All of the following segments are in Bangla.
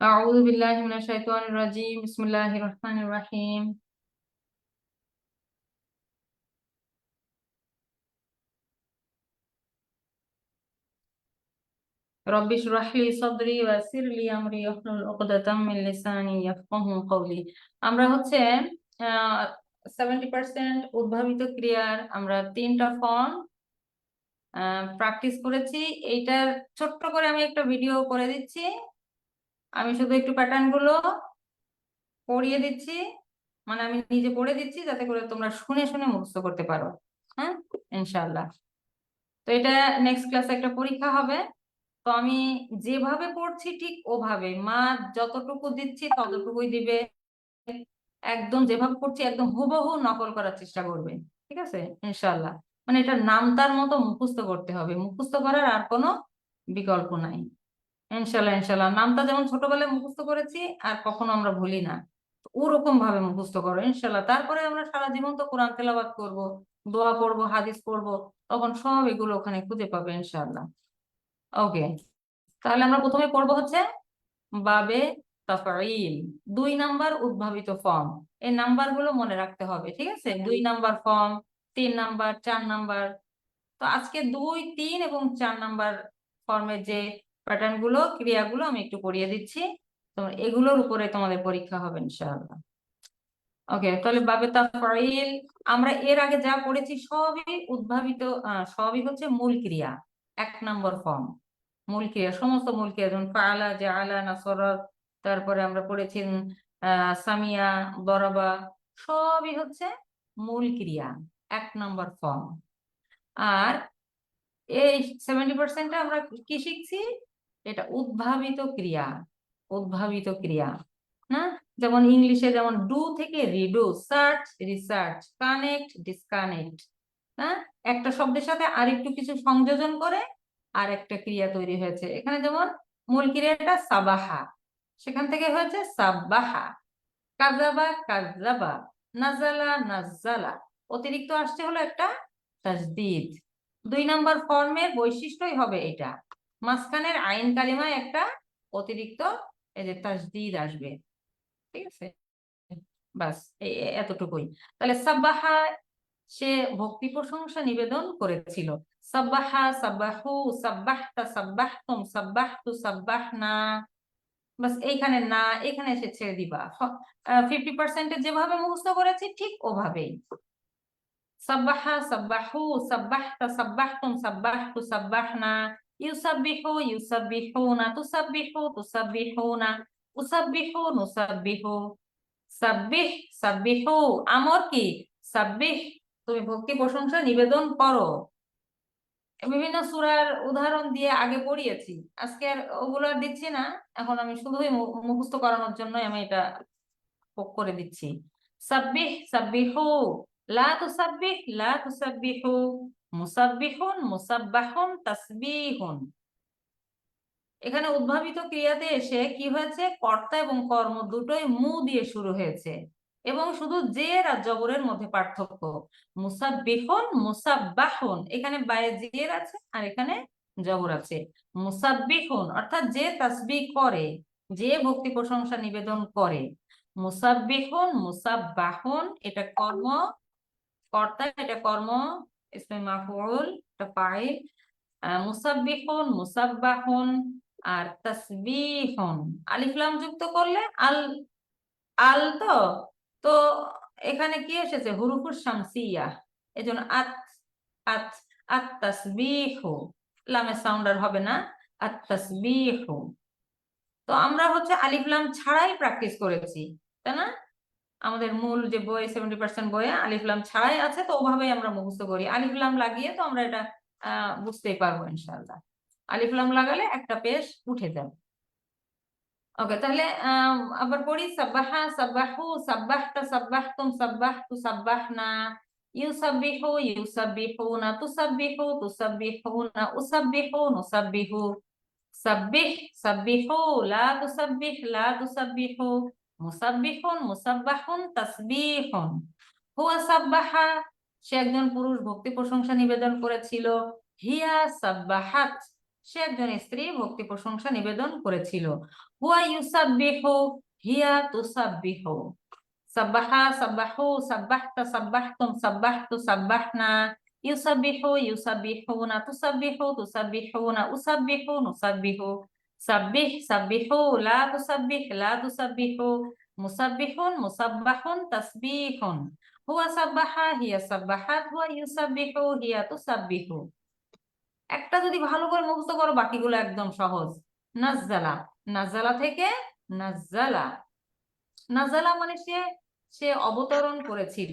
أعوذ بالله من الشيطان الرجيم بسم الله الرحمن الرحيم رب اشرح لي صدري ويسر لي أمري واحلل عقدة من লিসানি ইয়াফকাহু কওলি আমরা হচ্ছে সেভেন্টি পার্সেন্ট উদ্ভাবিত ক্রিয়ার আমরা তিনটা ফর্ম প্র্যাকটিস করেছি এইটার ছোট্ট করে আমি একটা ভিডিও করে দিচ্ছি আমি শুধু একটু প্যাটার্নগুলো পড়িয়ে দিচ্ছি। মানে আমি নিজে পড়ে দিচ্ছি যাতে করে তোমরা শুনে শুনে মুখস্থ করতে পারো। হ্যাঁ? ইনশাল্লাহ তো এটা নেক্সট ক্লাসে একটা পরীক্ষা হবে। তো আমি যেভাবে পড়ছি ঠিক ওভাবে, মা যতটুকু দিচ্ছি ততটুকুই দিবে। একদম যেভাবে পড়ছি একদম হুবহু নকল করার চেষ্টা করবে। ঠিক আছে? ইনশাল্লাহ মানে এটা নামতার মতো মুখস্থ করতে হবে। মুখস্থ করার আর কোনো বিকল্প নাই। ইনশাল্লাহ ইনশাল্লাহ। নামটা যেমন ছোটবেলায় মুখস্থ করেছি আর কখনো আমরা ভুলি না। ওরকম ভাবে মুখস্থ করো ইনশাল্লাহ। তারপরে আমরা সারা জীবন তো কোরআন তেলাবাদ করব দোয়া পড়ব হাদিস পড়ব তখন সব এগুলো ওখানে খুঁজে পাবে ইনশাল্লাহ। ওকে তাহলে আমরা প্রথমে পড়ব হচ্ছে বাবে তাফাইল দুই নাম্বার উদ্ভাবিত ফর্ম। এই নাম্বারগুলো মনে রাখতে হবে ঠিক আছে? দুই নাম্বার ফর্ম তিন নাম্বার চার নাম্বার। তো আজকে দুই তিন এবং চার নাম্বার ফর্মের যে প্যাটার্নগুলো, ক্রিয়াগুলো আমি একটু পড়িয়ে দিচ্ছি। এগুলোর উপরে তোমাদের পরীক্ষা হবে ইনশাআল্লাহ। ওকে তাহলে বাবে তাফাইল আমরা এর আগে যা পড়েছি সবই উদ্ভাবিত সবই হচ্ছে মূল ক্রিয়া, এক নম্বর ফর্ম মূল ক্রিয়া, সমস্ত মূল ক্রিয়া, যেমন ফালা তারপরে আমরা পড়েছি সামিয়া বরাবা সবই হচ্ছে মূল ক্রিয়া, এক নম্বর ফর্ম আর এই সেভেন্টি পার্সেন্টটা আমরা কি শিখছি? এটা উদ্ভাবিত ক্রিয়া উদ্ভাবিত ক্রিয়া না যেমন ইংলিশে যেমন ডু থেকে redo search research connect disconnect হ্যাঁ? একটা শব্দের সাথে আরেকটু কিছু সংযোজন করে আর একটা ক্রিয়া তৈরি হয়েছে। এখানে যেমন মূল ক্রিয়াটা সাবাহা, সেখান থেকে হয়েছে সাব্বাহা, কাজাবা কাজাবা, নাজালা নাজালা অতিরিক্ত আসছে হলো একটা তাজদিদ। দুই নাম্বার ফর্মের বৈশিষ্ট্যই হবে এটা। মাঝখানের আইন কালিমায় একটা অতিরিক্ত এই যে তাজদিদ আসবে। ঠিক আছে? বাস এতটুকুই। তাহলে সাব্বাহা সে ভক্তি প্রশংসা নিবেদন করেছিল। সাব্বাহা সাব্বাহু সাব্বাহতা সাব্বাহতুম সাব্বাহতু সাব্বাহনা। বাস, এইখানে না, এখানে এসে ছেড়ে দিবা। ফিফটি পার্সেন্টে যেভাবে মুখস্থ করেছি, ঠিক ওভাবেই। সাব্বাহা সাব্বাহু সাব্বাহতা সাব্বাহতুম সাব্বাহতু সাব্বাহনা। ইউসাব্বিহু ইউসাব্বিহুনা তুসাব্বিহু তুসাব্বিহুনা উসাব্বিহু নুসাব্বিহু সাব্বিহ সাব্বিহু আমর কি? সাব্বিহ তুমি ভক্তি প্রশংসা নিবেদন করো। বিভিন্ন সুরার উদাহরণ দিয়ে আগে পড়িয়েছি। আজকে আর ওগুলো আর দিচ্ছি না। এখন আমি শুধুই মুখস্থ করানোর জন্য আমি এটা করে দিচ্ছি। সাব্বিহ, সাব্বিহু। লা তুসাব্বিহ, লা তুসাব্বিহু। মুসাব্বিহুন, মুসাব্বাহুন, তাসবিহুন। এখানে উদ্ভাবিত ক্রিয়াতে এসে কি হয়েছে? কর্তা এবং কর্ম দুটোই মু দিয়ে শুরু হয়েছে এবং শুধু জের আর জবরের মধ্যে পার্থক্য। মুসাব্বিহুন, মুসাব্বাহুন, এখানে বায়ে জের আছে আর এখানে জবর আছে। মুসাব্বিহুন, অর্থাৎ যে তাসবি করে, যে ভক্তি প্রশংসা নিবেদন করে। মুসাব্বিহুন, মুসাব্বাহুন, এটা কর্ম, কর্তা, এটা কর্ম ইসমে মাফউল এটা ফাইল মুসাব্বিহুন, মুসাব্বাহুন, আর তাসবিহুন। আলিফলাম যুক্ত করলে আল আল তো তো এখানে কি এসেছে? হুরুফুর শামসিয়া। এই জন্য আত আত আত তাসবিহু। লামের সাউন্ডার হবে না, আত তাসবিহু। তো আমরা হচ্ছে আলিফলাম ছাড়াই প্র্যাকটিস করেছি, তাই না? আমাদের মূল যে বই সেভেন্টি পার্সেন্ট বইয়ে আলিফলাম ছাড়াই আছে, তো ওভাবেই আমরা মুখস্থ করি। আলিফলাম লাগিয়ে তো আমরা এটা আহ বুঝতেই পারব ইনশাল্লাহ আলিফলাম লাগালে একটা পেশ উঠে যাবে। ওকে, তাহলে আবার পড়ি, সাব্বাহা, সাব্বাহু, সাব্বাহতা, সাব্বাহতুম, সাব্বাহতু, সাব্বাহনা, ইউসাব্বিহু, ইউসাব্বিহুনা, তুসাব্বিহু, তুসাব্বিহুনা, উসাব্বিহু, নুসাব্বিহু। সাব্বিহ, সাব্বিহু, লা তুসাব্বিহ, লা তুসাব্বিহু। মুসাব্বিহুন, মুসাব্বাহুন, তাসবিহুন। হুয়া সাব্বাহা, সে একজন পুরুষ ভক্তি প্রশংসা নিবেদন করেছিল। হিয়া সাব্বাহাত, সে একজন স্ত্রী ভক্তি প্রশংসা নিবেদন করেছিল। হুয়া ইউসাব্বিহু, হিয়া তুসাব্বিহু। সাব্বাহা সাব্বাহু, সাব্বাহতা সাব্বাহতুম, সাব্বাহতু সাব্বাহনা। ইউসাব্বিহু, ইউসাব্বিহুনা তুসাব্বিহু, তুসাব্বিহুনা উসাব্বিহু, নুসাব্বিহু। সাব্বিহ, সাব্বিহু লা তুসাব্বিহ লা তুসাব্বিহু মুসাব্বিহুন, মুসাব্বাহুন, তাসবিহুন। হুয়া সাব্বাহা, হিয়া সাব্বাহাত হুয়া ইউসাব্বিহু, হিয়া তুসাব্বিহু। একটা যদি ভালো করে মুখস্থ করো, বাকিগুলো একদম সহজ। নাজ্জালা। নাজ্জালা থেকে নাজ্জালা। নাজালা মানে সে সে অবতরণ করেছিল।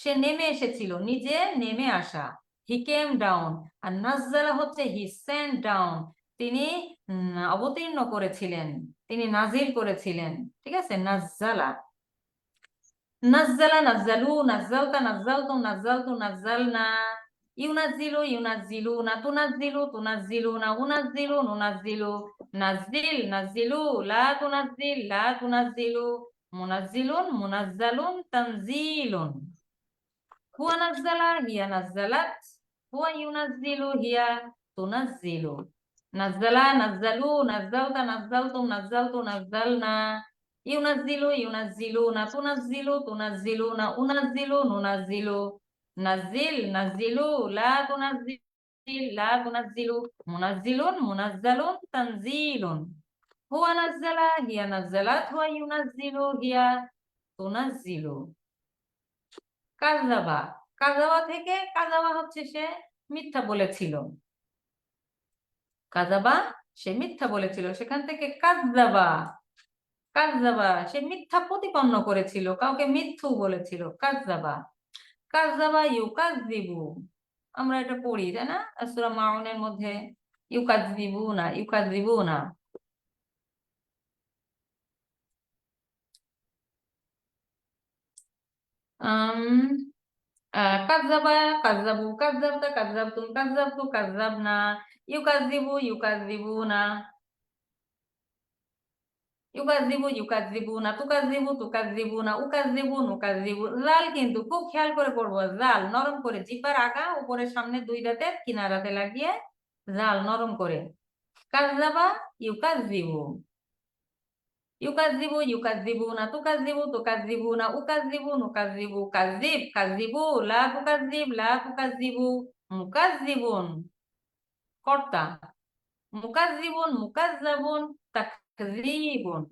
সে নেমে এসেছিল। নিজে নেমে আসা। হি কেম ডাউন আর নাজালা হচ্ছে হি সেন্ট ডাউন তিনি অবতীর্ণ করেছিলেন। তিনি নাজিল করেছিলেন, ঠিক আছে? নাজ্জালা। নাজ্জালা, নাজ্জালু, নাজ্জালতা, নাজ্জালতুম, নাজ্জালতু, নাজ্জালনা। ইউনাজ্জিলু ইউনাজ্জিলুনা তুনাজ্জিলু তুনাজ্জিলুনা উনাজ্জিলু নুনাজ্জিলু। নাজ্জিল, নাজ্জিলু, লা তুনাজ্জিল, লা তুনাজ্জিলু। মুনাজ্জিলুন, মুনাজ্জালুন, তানজিলুন। হুয়া নাজ্জালা, হিয়া নাজ্জালাত। হুয়া ইউনাজ্জিলু, হিয়া তুনাজ্জিলু। নাজ্জালা নাজ্জালু নাজ্জালতা নাজ্জালতুম নাজ্জালতু নাজ্জালনা ইউনাজ্জিলু ইউনাজ্জিলুনা তুনাজ্জিলু তুনাজ্জিলুনা উনাজ্জিলু নুনাজ্জিলু নাজ্জিল নাজ্জিলু লা তুনাজ্জিল লা তুনাজ্জিলু মুনাজ্জিলুন মুনাজ্জালুন তানজিলুন হুয়া নাজ্জালা হিয়া নাজ্জালাত হুয়া ইউনাজ্জিলু হিয়া তুনাজ্জিলু কাযাবা কাযাবা থেকে কাযাবা হচ্ছে সে মিথ্যা বলেছিল কাযাবা সে মিথ্যা বলেছিল। সেখান থেকে কাযযাবা কাযযাবা সে মিথ্যা প্রতিপন্ন করেছিল। কাউকে মিথ্যু বলেছিল। কাযযাবা কাযযাবা ইউকাযযিবু। আমরা এটা পড়ি তাই না? সূরা মাউনের মধ্যে ইউকাযযিবুনা ইউকাযযিবুনা। আম আহ, কাযযাবা কাযযাবু কাযযাবতা কাযযাবতুম কাযযাবতু কাযযাবনা ইউকাযযিবু ইউকাযযিবুনা ইউকাযযিবু ইউকাযযিবুনা তুকাযযিবু তুকাযযিবুনা উকাযযিবু নুকাযযিবু জাল কিন্তু খুব খেয়াল করে পড়ব, জাল নরম করে জিপার আগা, উপরের সামনে দুই দাঁতের কিনারাতে লাগিয়ে জাল নরম করে। কাযযাবা ইউকাযযিবু ইউকাযযিবু ইউকাযযিবুনা তুকাযযিবু তুকাযযিবুনা উকাযযিবু নুকাযযিবু কাযযিব কাযযিবু লা তুকাযযিব লা তুকাযযিবু মুকাযযিবুন কর্তা মুকাযযিবুন মুকাযযাবুন তাকযীবুন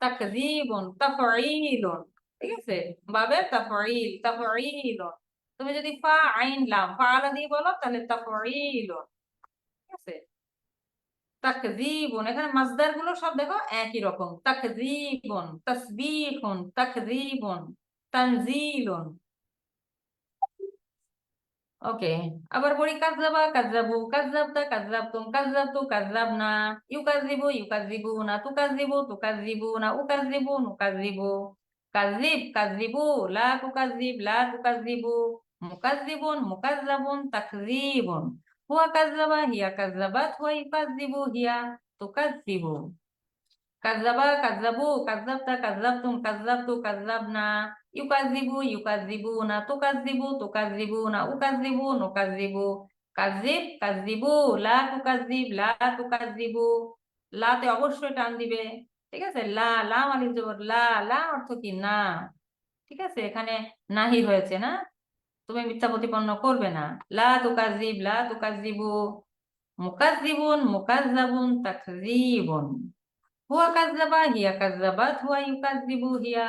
তাকযীবুন তাফঈলুন ঠিক আছে? বাবে তাফঈল তাফঈলুন তুমি যদি ফা, আইন লাম ফাআলা দিয়ে বলো, তাহলে তাফঈলুন ঠিক আছে? তাকযীবুন, এখানে মাসদারগুলো সব দেখো একই রকম। তাকযীবুন, তাসবিহুন, তাকযীবুন, তানজিলুন। ওকে, আবার পড়ি কাযযাবা, কাযযাবু, কাযযাবতা, কাযযাবতুম, কাযযাবতু, কাযযাবনা। ইউকাযযিবু, ইউকাযযিবুনা, তুকাযযিবু, তুকাযযিবুনা, উকাযযিবু, নুকাযযিবু। কাযযিব, কাযযিবু, লা তুকাযযিব, লা তুকাযযিবু, মুকাযযিবুন, মুকাযযাবুন, তাকযীবুন। হুয়া কাযযাবা হিয়া কাযযাবাত হুয়া ইউকাযযিবু হিয়া তুকাযযিবু কাযযাবা কাযযাবু কাযযাবতা কাযযাবতুম কাযযাবতু কাযযাবনা ইউকাযযিবু ইউকাযযিবুনা তুকাযযিবু তুকাযযিবুনা উকাযযিবু নুকাযযিবু কাযযিব কাযযিবু লা তুকাযযিব লা তুকাযযিবু লাতে অবশ্যই টান দিবে ঠিক আছে লা লাম আলিফ জবর লা লা অর্থ কি না ঠিক আছে এখানে নাহি হয়েছে না তুমি মিথ্যা প্রতিপন্ন করবে না। লা তুকাযযিব লা তুকাযযিবু মুকাযযিবুন মুকাযযাবুন, তাকযীবুন। হুয়া কাযযাবা, হিয়া কাযযাবাত, হুয়া ইউকাযযিবু, হিয়া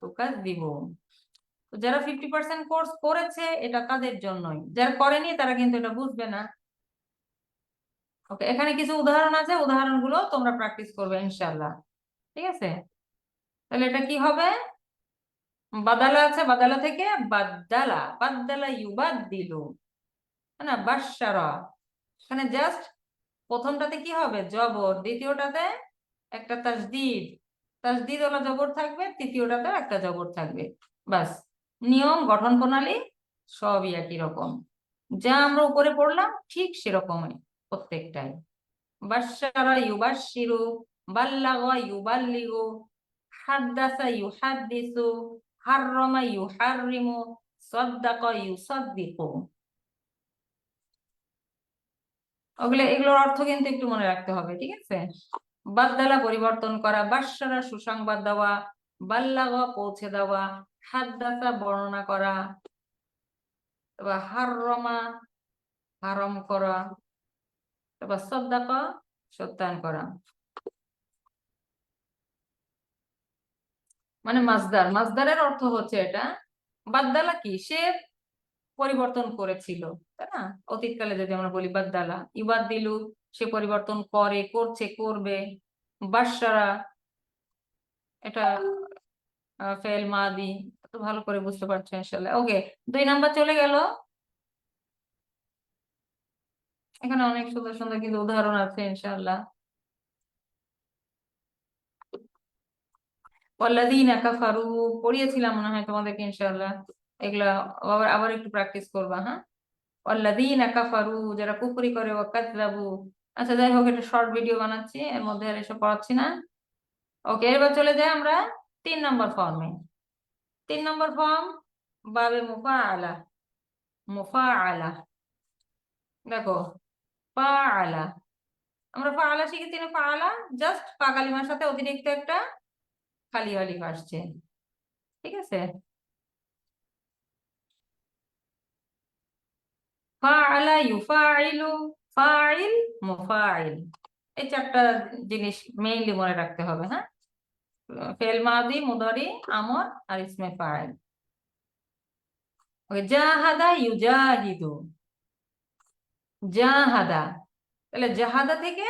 তুকাযযিবু। তো যারা ফিফটি পার্সেন্ট কোর্স করেছে, এটা তাদের জন্যই। যারা করেনি, তারা কিন্তু এটা বুঝবে না। ওকে এখানে কিছু উদাহরণ আছে, উদাহরণগুলো তোমরা প্র্যাকটিস করবে, ইনশাআল্লাহ। ঠিক আছে? তাহলে এটা কি হবে? বাদালা আছে, বাদালা থেকে বাদ্দালা বাদ্দালা দিল না বাসারা এখানে জাস্ট প্রথমটাতে কি হবে? জবর। দ্বিতীয়টাতে একটা তাসদিদ তাসদিদ ওলা জবর থাকবে, তৃতীয়টাতে একটা জবর থাকবে। বাস নিয়ম, গঠন প্রণালী সবই একই রকম। যা আমরা উপরে পড়লাম, ঠিক সেরকমই প্রত্যেকটাই। বাসারা ইউবাশিরু বাল্লাগা ইউবাল্লিগু, হাদ্দাসা ইউহাদ্দিসু হাররামা ইউহাররিমু সাদ্দাকা ইউসাদ্দিকু ওগুলো এগুলোর অর্থ কিন্তু একটু মনে রাখতে হবে, ঠিক আছে? বাদ্দালা পরিবর্তন করা বাসারা সুসংবাদ দেওয়া বাল্লাগা পৌঁছে দেওয়া, হাদ্দাসা বর্ণনা করা, তারপর হাররমা হারম করা, তারপর সদ্দাকা সত্যায়ন করা। মানে মাজদার মাজদারের অর্থ হচ্ছে এটা বাদদালা কি? সে পরিবর্তন করেছিল, তাই না? অতীতকালে যদি আমরা বলি বাদদালা ইবাদ দিলু, সে পরিবর্তন করে, করছে, করবে। বাসারা এটা ফেল মাদি, তো ভালো করে বুঝতে পারছ ইনশাল্লাহ ওকে, দুই নাম্বার চলে গেল। এখানে অনেক সুন্দর সুন্দর কিন্তু উদাহরণ আছে ইনশাল্লাহ ওয়াল্লাযীনা কাফারু পড়িয়েছিলাম মনে হয় তোমাদেরকে ইনশাআল্লাহ। এগুলা আবার আবার একটু প্র্যাকটিস করবা হ্যাঁ? ওয়াল্লাযীনা কাফারু যারা কুফরি করে, ওয়া কাযযাবু। আচ্ছা যাই হোক এটা শর্ট ভিডিও বানাচ্ছি, এর মধ্যে আর এসব পড়াচ্ছি না। ওকে এবার চলে যাই আমরা তিন নম্বর ফর্মে তিন নম্বর ফর্ম বাবে মুফাআলা। মুফাআলা। দেখো, ফাআলা। আমরা ফাআলা শিখেছি না ফাআলা? জাস্ট ফা কালিমার সাথে অতিরিক্ত একটা খালি অলিফ আসছে ঠিক আছে? ফাইল জিনিস মনে রাখতে হবে হ্যাঁ? ফেল মাদি আমর আর ফাইল। ওকে, জাহাদা জাহাদা। তাহলে জাহাদা থেকে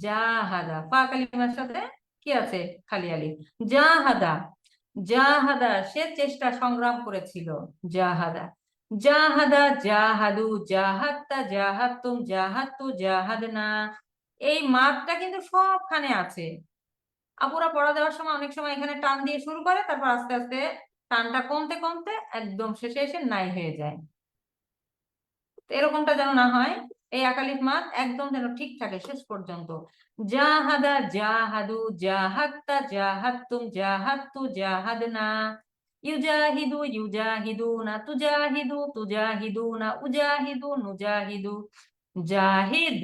জাহাদা। ফা কালিমার সাথে কি আছে? খালি আলিফ। জাহাদা জাহাদা, সে চেষ্টা সংগ্রাম করেছিল। জাহাদা জাহাদা, জাহাদু, জাহাত্তা, জাহাত্তুম, জাহাত্তু, জাহাদনা। এই মাপটা কিন্তু সবখানে আছে। আপুরা পড়া দেওয়ার সময় অনেক সময় এখানে টান দিয়ে শুরু করে, তারপর আস্তে আস্তে টানটা কমতে কমতে একদম শেষে এসে নাই হয়ে যায়। এরকমটা যেন না হয় এই একালিফ মাত একদম যেন ঠিক থাকে শেষ পর্যন্ত। জাহাদা জাহাদু জাহাত্তা জাহাত্তুম জাহাত্তু জাহাদনা। ইউজাহিদু ইউজাহিদুনা তুজাহিদু তুজাহিদুনা উজাহিদু নুজাহিদু। জাহিদ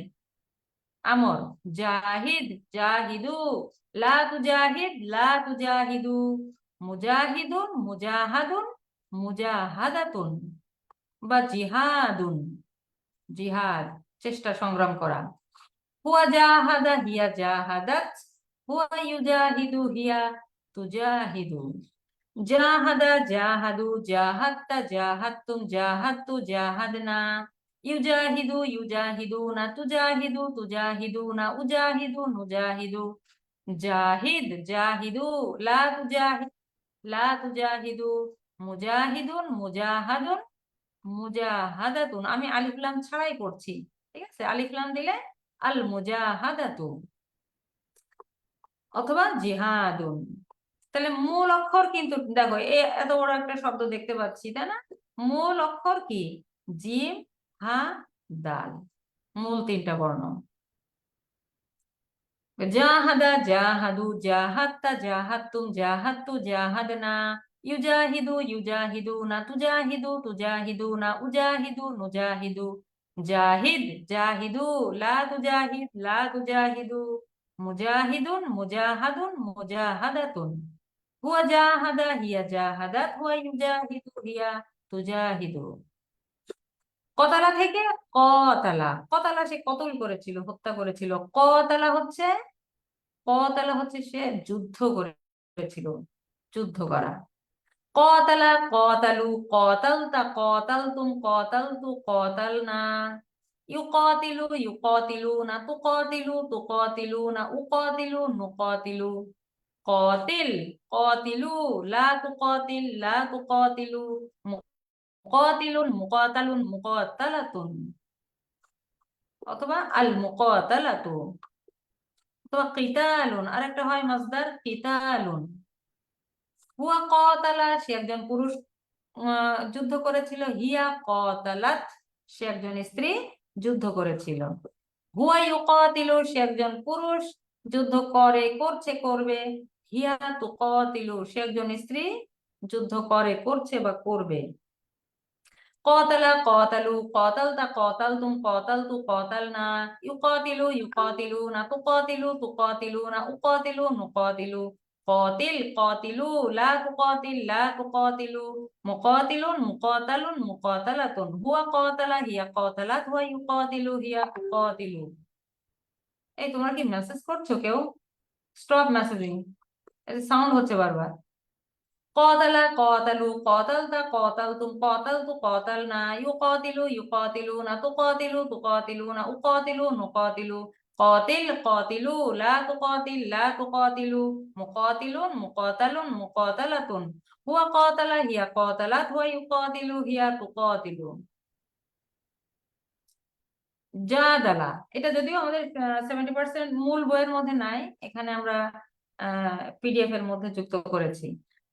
আমর, জাহিদ জাহিদু। লা তুজাহিদ, লা তুজাহিদু। মুজাহিদুন, মুজাহাদুন, মুজাহাদাতুন। বা জিহাদুন। জিহাদ, চেষ্টা সংগ্রাম করা। হুয়া জাহাদা হিয়া জাহাদাত, হুয়া ইউজাহিদু হিয়া তুজাহিদু জাহাদা জাহাদু জাহাত্তা জাহাত্তুম জাহাত্তু জাহাদনা। ইউজাহিদু ইউজাহিদুনা তুজাহিদু তুজাহিদুনা উজাহিদু নুজাহিদু। জাহিদ জাহিদু, লা তুজাহিদ লা তুজাহিদু, মুজাহিদুন মুজাহাদুন মুজাহাদাতুন, আমি আলিফ লাম ছাড়াই পড়ছি, ঠিক আছে? আলিফ লাম দিলে আল মুজাহাদাতু অথবা জিহাদুন। তাহলে মূল অক্ষর কিন্তু, দেখো এত বড় একটা শব্দ দেখতে পাচ্ছি, তাই না? মূল অক্ষর কি? জিম, হা, দাল। মূল তিনটা বর্ণ। জাহাদা, জাহাদু জাহাত্তা জাহাত্তুম জাহাত্তু জাহাদনা। ইউজাহিদু ইউজাহিদু না তুজাহিদু তুজাহিদু না উজাহিদু নুজাহিদু জাহিদ জাহিদু লা তুজাহিদ লা তুজাহিদু মুজাহিদুন মুজাহাদুন মুজাহাদাতুন হুয়া জাহাদা হিয়া জাহাদাত হুয়া ইউজাহিদু হিয়া তুজাহিদু কতালা থেকে? কতালা। কতালা সে কতল করেছিল, হত্যা করেছিল। কতালা হচ্ছে? কতালা হচ্ছে সে যুদ্ধ করেছিল, যুদ্ধ করা। কতালা কতালু কতালতা কতালতুম কতালতু কতালনা ইউকাতিলু ইউকাতিলুনা তুকাতিলু তুকাতিলুনা উকাতিলু নুকাতিলু قاتل قاتلوا لا تقاتل لا تقاتلوا মুকাতিল মুকাতালুন মুকাতালাতুন অথবা আল মুকাতালাতু অথবা কিতালুন আরেকটা হয় মাসদার কিতালুন হুয়া কতালা সে একজন পুরুষ যুদ্ধ করেছিল। হিয়া কতালাত সে একজন স্ত্রী যুদ্ধ করেছিল। হুয়া ইউকাতিলু, সে একজন পুরুষ যুদ্ধ করে, করছে, করবে। হিয়া তুকাতিলু, সে একজন স্ত্রী যুদ্ধ করে, করছে বা করবে। কতলা কতালু না কতালতুম কতালতু কতালনা ইউকাতিলু ইউকাতিলুনা, তুকাতিলু তুকাতিলুনা, উকাতিলু নুকাতিলু। قاتل قاتلوا لا تقاتل لا تقاتلوا مقاتل مقاتل مقاتلة هو قاتل هي قاتلت هو يقاتل هي تقاتل এই তোমরা কি মেসেজ করছো কেউ স্টপ মেসেজিং সাউন্ড হচ্ছে বারবার قاتل قاتلوا قاتلت قاتلتم قاتلت قاتلنا يقاتل يقاتلون تقاتل تقاتلون أقاتل نقاتل قاتل قاتلوا لا تقاتل لا تقاتلوا مقاتل مقاتل مقاتلة هو قاتل هي قاتلت هو يقاتل هي تقاتل জাদালা এটা যদিও আমাদের সেভেন্টি পার্সেন্ট মূল বইয়ের মধ্যে নাই এখানে আমরা পিডিএফ এর মধ্যে যুক্ত করেছি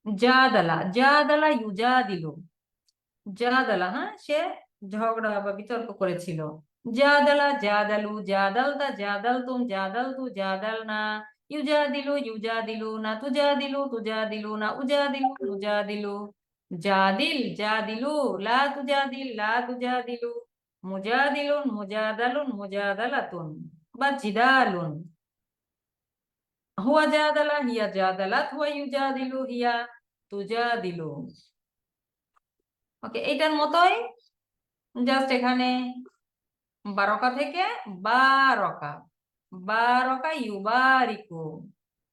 জাদালা জাদালা ইউজাদিলু জাদালা হ্যাঁ সে ঝগড়া বা বিতর্ক করেছিল জাদালা জাদালু জাদালতা জাদালতুম জাদালতু জাদালনা ইউজাদিলু ইউজাদিলু না তুজাদিলু তুজাদিলু না উজাদিলু তুজাদিলু জাদিল জাদিলু লা তুজাদিল লা তুজাদিলু মুজাদিলুন মুজাদালুন মুজাদালাতুন বা জিদালুন হুয়া জাদালা হিয়া জাদালাত হুয়া ইউজাদিলু হিয়া তুজাদিলু ওকে এটার মতোই জাস্ট এখানে বারকা থেকে বারকা বারকা ইউবারিকু,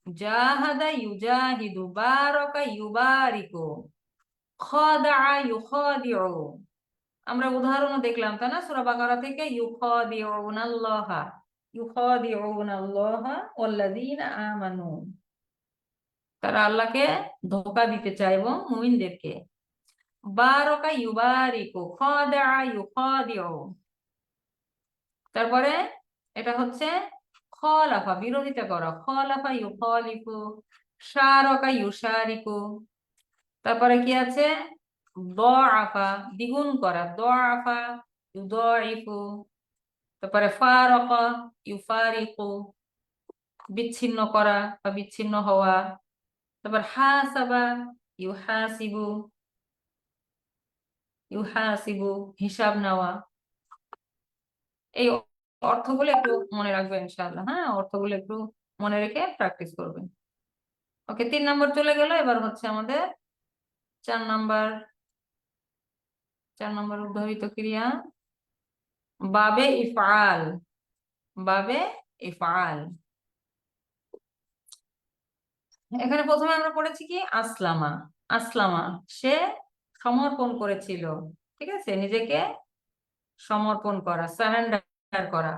জাহাদা ইউজাহিদু, বারকা ইউবারিকু খাদা ইউখাদিউ। আমরা উদাহরণও দেখলাম, তাই না? সূরা বাকারা থেকে ইউখাদিউনাল্লাহা ইউখাদিউনাল্লাহা ওয়াল্লাযীনা আমানু। তারা আল্লাহকে ধোকা দিতে চায় এবং মুমিনদেরকে। বারকা ইউবারিকু খাদা ইউখাদিউ। তারপরে এটা হচ্ছে খলাফা, বিরোধিতা করা। খলাফা ইউখালিফু, শারকা ইউশারিকু। তারপরে কি আছে? দ আফা দ্বিগুণ করা। দআফা ইউদাইফু তারপরে ফারাকা ইউফারিকু। বিচ্ছিন্ন করা বা বিচ্ছিন্ন হওয়া। তারপর হাসাবা, ইউহাসিবু। ইউহাসিবু, হিসাব নেওয়া। এই অর্থগুলো একটু মনে রাখবেন ইনশাআল্লাহ হ্যাঁ? অর্থগুলো একটু মনে রেখে প্র্যাকটিস করবেন। ওকে তিন নম্বর চলে গেল, এবার হচ্ছে আমাদের চার নাম্বার চার নম্বর উদ্ভাবিত ক্রিয়া। বাবে ইফআল বাবে ইফআল। এখানে প্রথমে আমরা পড়েছি কি? আসলামা আসলামা, সে সমর্পণ করেছিল, ঠিক আছে? নিজেকে সমর্পণ করা সারেন্ডার করা,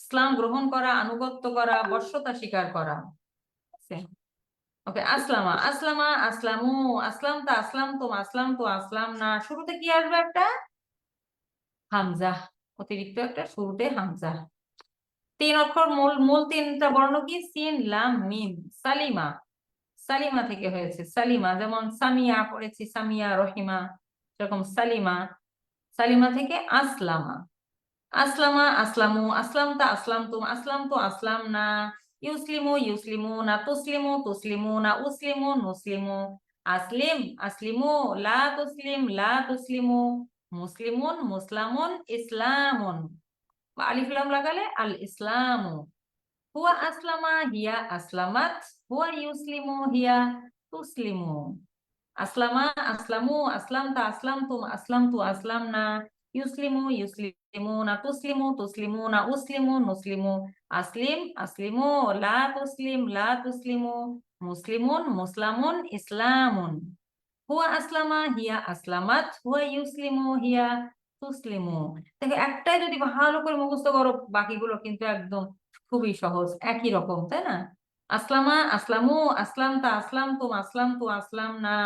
ইসলাম গ্রহণ করা, আনুগত্য করা বর্ষতা স্বীকার করা। ওকে, আসলামা আসলামা, আসলামু আসলাম তা আসলাম তো আসলাম তো আসলাম না শুরুতে কি আসবে একটা? হামজা, অতিরিক্ত একটা, শুরুতে হামজা। তিন অক্ষর, মূল মূল তিনটা বর্ণ কি? সিন, লাম, মিম, সালিমা। সালিমা থেকে হয়েছে সালিমা, যেমন সামিয়া পড়েছি, সামিয়া, রহিমা, সেরকম সালিমা। সালিমা থেকে আসলামা। আসলামা আসলামু আসলাম তা আসলাম তুম আসলাম তো আসলাম না ইউসলিমু ইউসলিমু না তুসলিমু তুসলিমু না উসলিমু নুসলিমু আসলিম আসলিমু লা তুসলিম লা তুসলিমু মুসলিমুন মুসলামুন ইসলামুন বা আলিফ লাম লাগালে আল ইসলামু হুয়া আসলামা হিয়া আসলামাত হুয়া ইউসলিমু হিয়া ইউসলিমু ইউসলিমু না তুসলিমু তুসলিমু না উসলিমু নুসলিমু আসলিম আসলিমু লা তুসলিম লা তুসলিমু মুসলিমুন মুসলামুন ইসলামুন হুয়া আসলামা হিয়া আসলামাত হুয়া ইউসলিমু হিয়া তুসলিমু দেখো, একটাই যদি ভালো করে মুখস্থ করো, বাকিগুলো কিন্তু একদম খুবই সহজ, একই রকম, তাই না? আসলামা আসলামু আসলাম তা আসলাম তুম আসলাম তু আসলাম না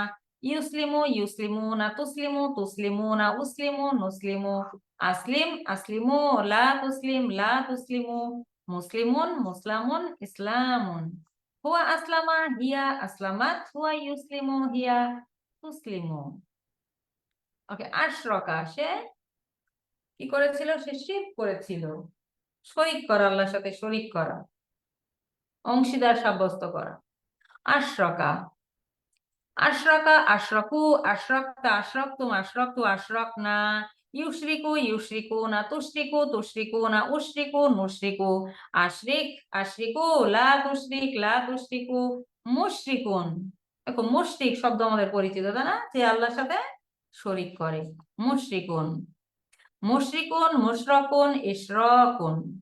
ইউসলিমু ইউসলিমু না তুসলিমু তুসলিমু না উসলিমু নুসলিমু আসলিম আসলিমু লা তুসলিম লা তুসলিমু মুসলিমুন মুসলামুন ইসলামুন হুয়া আসলামা হিয়া আসলামাত হুয়া ইউসলিমু হিয়া তুসলিমু ওকে আশরকা সে কি করেছিল? সে শিব করেছিল। শরিক করা, আল্লাহর সাথে শরিক করা। অংশীদার সাব্যস্ত করা। আশরকা। আশরাকা, আশরাকু, আশরাক্তা, আশরাক্তুম, আশরাক্তু, আশরাকনা। ইউশরিকু ইউশরিকুনা তুশরিকু তুশরিকুনা উশরিকু নুশরিকু আশরিক, আশরিকু, লা তুশরিক, লা তুশরিকু, মুশরিকুন। দেখো মুশরিক শব্দ আমাদের পরিচিত, তাই না? যে আল্লাহর সাথে শরিক করে। মুশরিকুন। মুশরিকুন, মুশরাকুন, ইশরাকুন।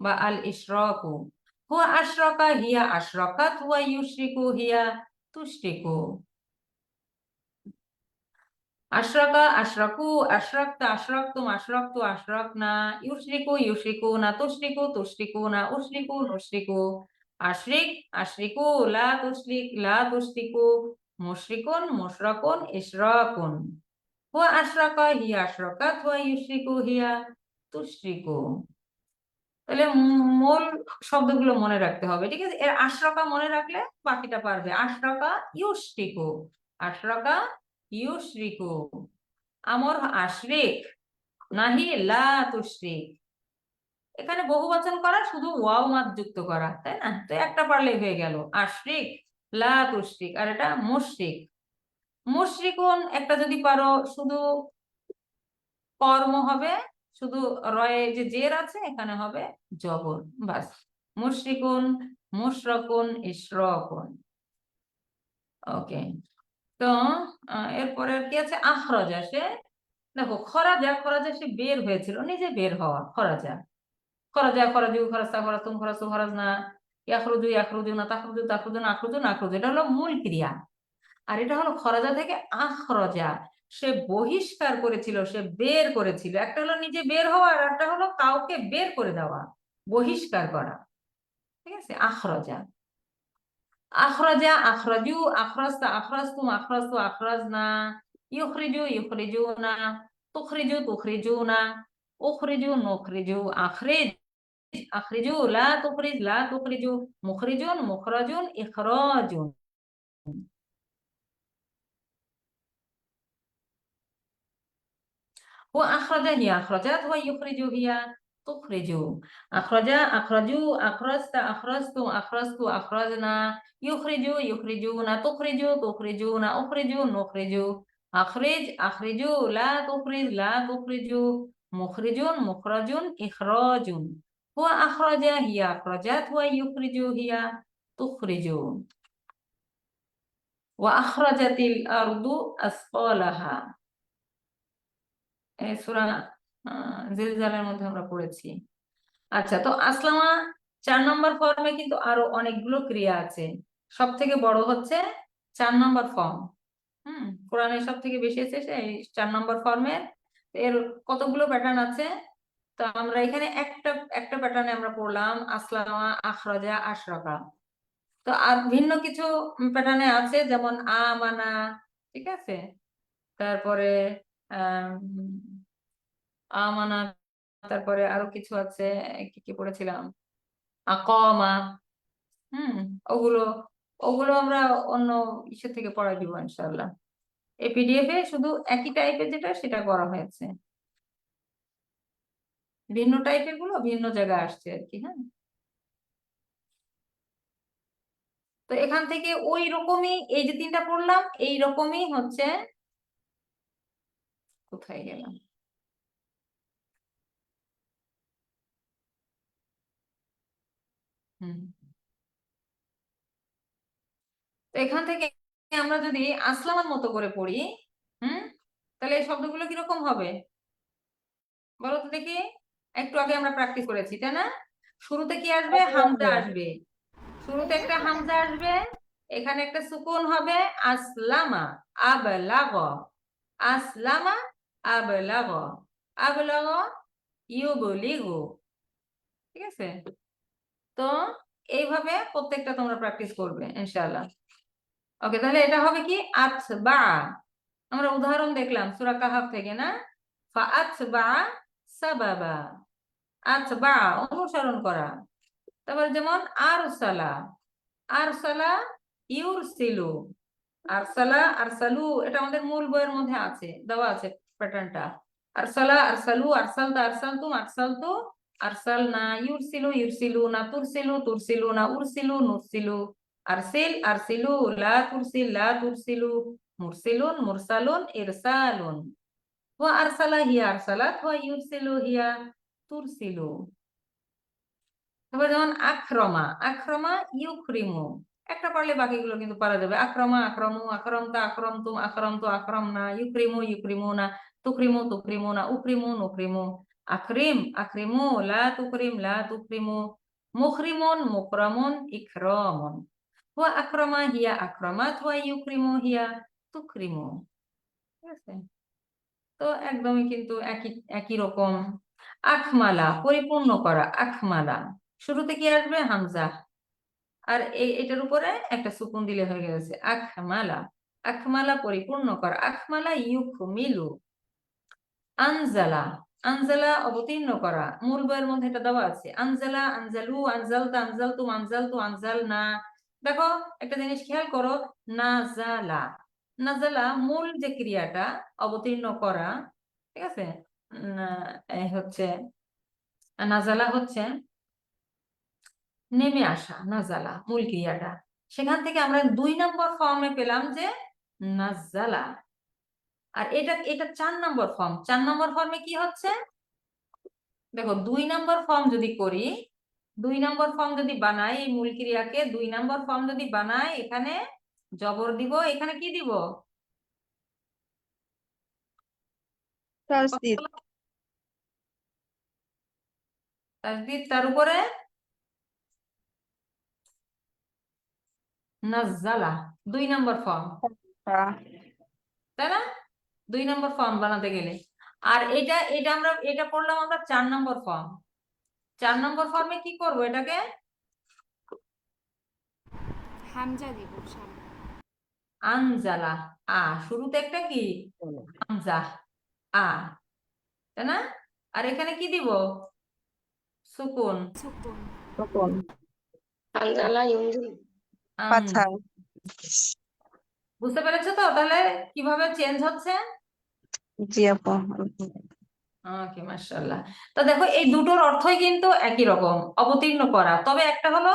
বা আল ইশরাকু হুয়া আশরাকা, হিয়া আশরাকাত, হুয়া ইউশরিকু, হিয়া তুশরিকু আশরাকা আশরাকু আশরাকতা আশরাকতুম আশরাকতু আশরাকনা ইউশরিকু ইউশরিকুনা তুশরিকু তুশরিকুনা উশরিকু নুশরিকু আশরিক আশরিকু লা তুশরিক লা তুশরিকু মুশরিকুন মুশরাকুন ইশরাকুন হুয়া আশরাকা হিয়া আশরাকাত হুয়া ইউশরিকু হিয়া তুশরিকু তাহলে মূল শব্দগুলো মনে রাখতে হবে, ঠিক আছে? এর আশরাকা মনে রাখলে বাকিটা পারবে। আশরাকা ইউশরিকু আশরাকা ইউশরিকু। আমর আশরিক, নাহি লা তুশরিক এখানে বহুবচন করা, শুধু ওয়াও মাত যুক্ত করা, তাই না? তো একটা পারলে হয়ে গেল। আশরিক লা তুশরিক আর এটা মুশরিক। মুশরিকুন একটা যদি পারো, শুধু কর্ম হবে শুধু রয়ে যে জের আছে, এখানে হবে জবর। বাস। মুশরিকুন মুশরকুন ইশরকুন ওকে। তো এরপরে কি আছে? আখরাজা সে, দেখো, খরাজা খরাজা সে বের হয়েছিল। নিজে বের হওয়া, খরাজা। খরাজা, খরাজু, খরাস্তা, খরাস্তুম, খরাস্তু খরাজ না ইয়াখরুজু ইয়াখরুজু না তাখরুজু তাখরুজু না আখরুজু না আখরুজু এটা হলো মূল ক্রিয়া। আর এটা হলো খরাজা থেকে আখরজা। সে বহিষ্কার করেছিল, সে বের করেছিল। একটা হলো নিজে বের হওয়া আর একটা হলো কাউকে বের করে দেওয়া, বহিষ্কার করা। ঠিক আছে? আখরজা। আখরাজা, আখরাজু আখরাস্তা আখরাস্তুম আখরাস্তু আখরাজনা। ইউখরিজু, ইউখরিজুনা। তুখরিজু, তুখরিজুনা। উখরিজু, নুখরিজু, আখরিজ। আখরিজু, লা তুখরিজ, লা তুখরিজু। মুখরিজুন, মুখরাজুন, ইখরাজুন। هو أخرج هي أخرجت ويخرج هي تخرج. أخرج أخرجوا أخرجت أخرجت أخرجت. أخرجنا. يخرج يخرجون. تخرج تخرجون. أخرج نخرج. أخرج أخرجوا لا تخرج لا تخرج. مخرج مخرج إخراج. هو أخرج. هي أخرجت. ويخرج هي تخرج. وأخرجت الأرض أثقالها. সুরা জিলজালের মধ্যে আমরা পড়েছি। আচ্ছা তো আসলামা চার নম্বর ফর্মে কিন্তু আরও অনেকগুলো ক্রিয়া আছে। সব থেকে বড় হচ্ছে চার নম্বর ফর্ম। হুম, কোরআনের সব থেকে বেশি আছে সেই চার নম্বর ফর্মের। এর কতগুলো প্যাটার্ন আছে? তো আমরা এখানে একটা একটা প্যাটার্নে আমরা পড়লাম, আসলামা আখরাজা আশরাকা তো আর ভিন্ন কিছু প্যাটার্নে আছে, যেমন আমানা ঠিক আছে? তারপরে আমানা তারপরে আরও কিছু আছে, কি কি পড়েছিলাম? আকমা, হুম, ওগুলো ওগুলো আমরা অন্য ইসের থেকে পড়াই দিব ইনশাল্লাহ এই পিডিএফ এ শুধু একই টাইপের যেটা, সেটা করা হয়েছে। ভিন্ন টাইপেরগুলো ভিন্ন জায়গায় আসছে আর কি হ্যাঁ। তো এখান থেকে ওই রকমই এই যে তিনটা পড়লাম এই রকমই হচ্ছে কোথায় গেলাম হুম। তো এখান থেকে আমরা যদি আসলামার মতো করে পড়ি হুম? তাহলে এই শব্দগুলো কীরকম হবে? বলো তো দেখি। একটু আগে আমরা প্র্যাকটিস করেছি তাই না? শুরুতে কি আসবে? হামজা আসবে। শুরুতে একটা হামজা আসবে এখানে একটা সুকুন হবে। আসলামা আবলাগ। আসলামা আবলাগ আবলাগ ইউবলিগু। ঠিক আছে? তো এইভাবে প্রত্যেকটা তোমরা প্র্যাকটিস করবে, ইনশাআল্লাহ। ওকে তাহলে এটা হবে কি? আতবা। আমরা উদাহরণ দেখলাম সূরা কাহাফ থেকে, না? ফা আতবা সাবাবা। আতবা, অনুসরণ করা। তারপর যেমন, আরসালা। আরসালা ইউরসিলু। আরসালা, আরসালু, এটা আমাদের মূল বইয়ের মধ্যে আছে, দেওয়া আছে। প্যাটার্নটা আরসালা আরসালু আরসালতা আরসালতুম আরসালতু আরসালনা ইউরসিলু ইউরসিলুনা তুরসিলু তুরসিলুনা উরসিলু নুরসিলু আরসিল আরসিলু লা তুরসিল লা তুরসিলু মুরসিলুন মুরসালুন ইরসালুন ওয়া আরসালা হিয়া আরসালাত ওয়া ইউরসিলু হিয়া তুরসিলু তারপর যেমন আক্রমা আক্রমা একটা পারলে বাকিগুলো কিন্তু পারা যাবে। আক্রমা, আক্রমু আক্রমতা আক্রমতুম আক্রমতু আক্রমনা ইউক্রিমু ইউক্রিমুনা তুক্রিমু তুক্রিমুনা উক্রিমু নুক্রিমু আক্রিম, আক্রিমু, লা তুক্রিম লা তুক্রিমু মুখরিমুন, মুকরামুন, ইকরামুন। ওয়া আক্রমা, হিয়া আক্রমাত ওয়া ইউক্রিমু হিয়া তুক্রিমু ঠিক আছে? তো একদমই কিন্তু একই একই রকম। আখমালা, পরিপূর্ণ করা আখমালা। শুরুতে কি আসবে? হামজা। আর এই, এটার উপরে একটা সুকুন দিলে হয়ে গেছে, আখমালা। আখমালা পরিপূর্ণ করা। আখমালা ইউক মিলু আনজালা। আনজালা অবতীর্ণ করা। মূল বইয়ের মধ্যে এটা দেওয়া আছে। আনজালা, আনজালু, আনজালতা আনজালতু আনজালতু আনজালনা দেখো, একটা জিনিস খেয়াল করো, নাজালা। নাজালা মূল যে ক্রিয়াটা, অবতীর্ণ করা, ঠিক আছে? না- হচ্ছে, নাজালা হচ্ছে নেমে আসা নাজালা মূল ক্রিয়াটা। সেখান থেকে আমরা দুই নম্বর ফর্মে পেলাম যে নাজালা আর এটা এটা চার নম্বর ফর্ম চার নম্বর ফর্মে কি হচ্ছে? দেখো দুই নম্বর ফর্ম যদি করি দুই নম্বর ফর্ম যদি বানাই এই মূল ক্রিয়াকে দুই নম্বর ফর্ম যদি বানাই এখানে জবর দিব এখানে কি দিব? তার উপরে নাজ্জালা দুই নম্বর ফর্ম তাই না? দুই নম্বর ফর্ম বানাতে গেলে। আর এটা এটা আমরা এটা পড়লাম আমরা চার নম্বর ফর্ম চার নম্বর ফর্মে কি করব এটাকে? হামজা দিব সামনে আনজালা আ। শুরুতে একটা কি? হামজা আ। তাই না? আর এখানে কি দিব? সুকুন। সুকুন। আনজালা ইউনজিল আন- বুঝতে পেরেছ তো? তাহলে কীভাবে চেঞ্জ হচ্ছে? জি আপু ওকে মাশাআল্লাহ। তো দেখো এই দুটোর অর্থই কিন্তু একই রকম অবতীর্ণ করা। তবে একটা হলো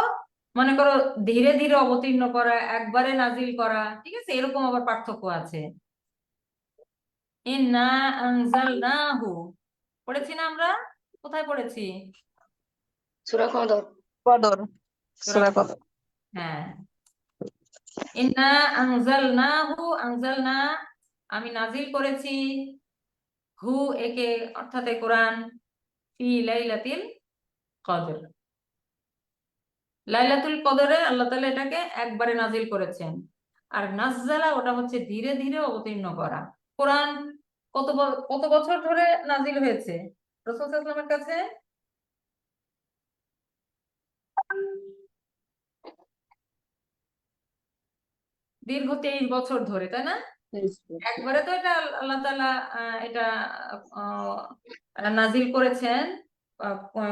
মনে করো ধীরে ধীরে অবতীর্ণ করা একবারে নাজিল করা ঠিক আছে? এরকম আবার পার্থক্য আছে। ইন্না আনজালনাহু। পড়েছি না আমরা? কোথায় পড়েছি? সূরা কদর কদর সূরা কদর হ্যাঁ। ইন্না আনজালনাহু আনজালনা আমি নাজিল করেছি হু একে অর্থাৎ কোরআন ফি লাইলাতিল কদর। লাইলাতুল কদরে আল্লাহ তাআলা এটাকে একবারে নাজিল করেছেন। আর নাজ্জালা ওটা হচ্ছে ধীরে ধীরে অবতীর্ণ করা। কোরআন কত কত বছর ধরে নাজিল হয়েছে? রাসূল ওয়াসাল্লামের কাছে দীর্ঘ তেইশ বছর ধরে তাই না? একবারে তো এটা আল্লাহ আহ, এটা নাজিল করেছেন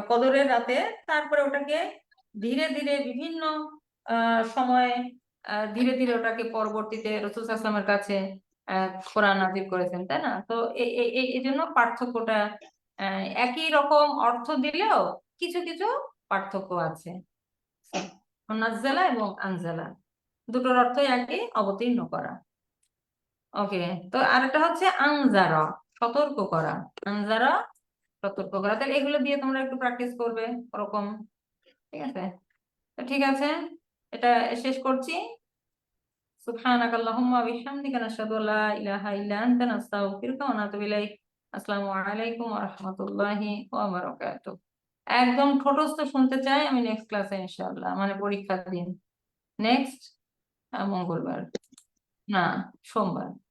কদরের রাতে। তারপরে ওটাকে ধীরে ধীরে বিভিন্ন সময়ে ধীরে ধীরে ওটাকে পরবর্তীতে রসুল আসলামের কাছে কোরআন নাজিল করেছেন তাই না? তো এই জন্য পার্থক্যটা একই রকম অর্থ দিলেও কিছু কিছু পার্থক্য আছে। নাজ্জালা এবং আনজালা। দুটোর অর্থই একই অবতীর্ণ করা। ওকে তো আরেকটা হচ্ছে আনজারা, সতর্ক করা। আনজারা, সতর্ক করা। তাহলে এগুলো দিয়ে তোমরা একটু প্র্যাকটিস করবে ওরকম। ঠিক আছে? তো ঠিক আছে, এটা শেষ করছি। আল্লাহুম্মা ওয়া বিহামদিকা নাশহাদু আল্লা ইলাহা ইল্লা আনতা, নাস্তাগফিরুকা ওয়া নাতুবু ইলাইক। আসসালামু আলাইকুম ওয়া রাহমাতুল্লাহি ওয়া বারাকাতুহু। একদম ঠোঁটস্থ শুনতে চাই আমি নেক্সট ক্লাসে ইনশাআল্লাহ মানে পরীক্ষার দিন। নেক্সট মঙ্গলবার। না সোমবার।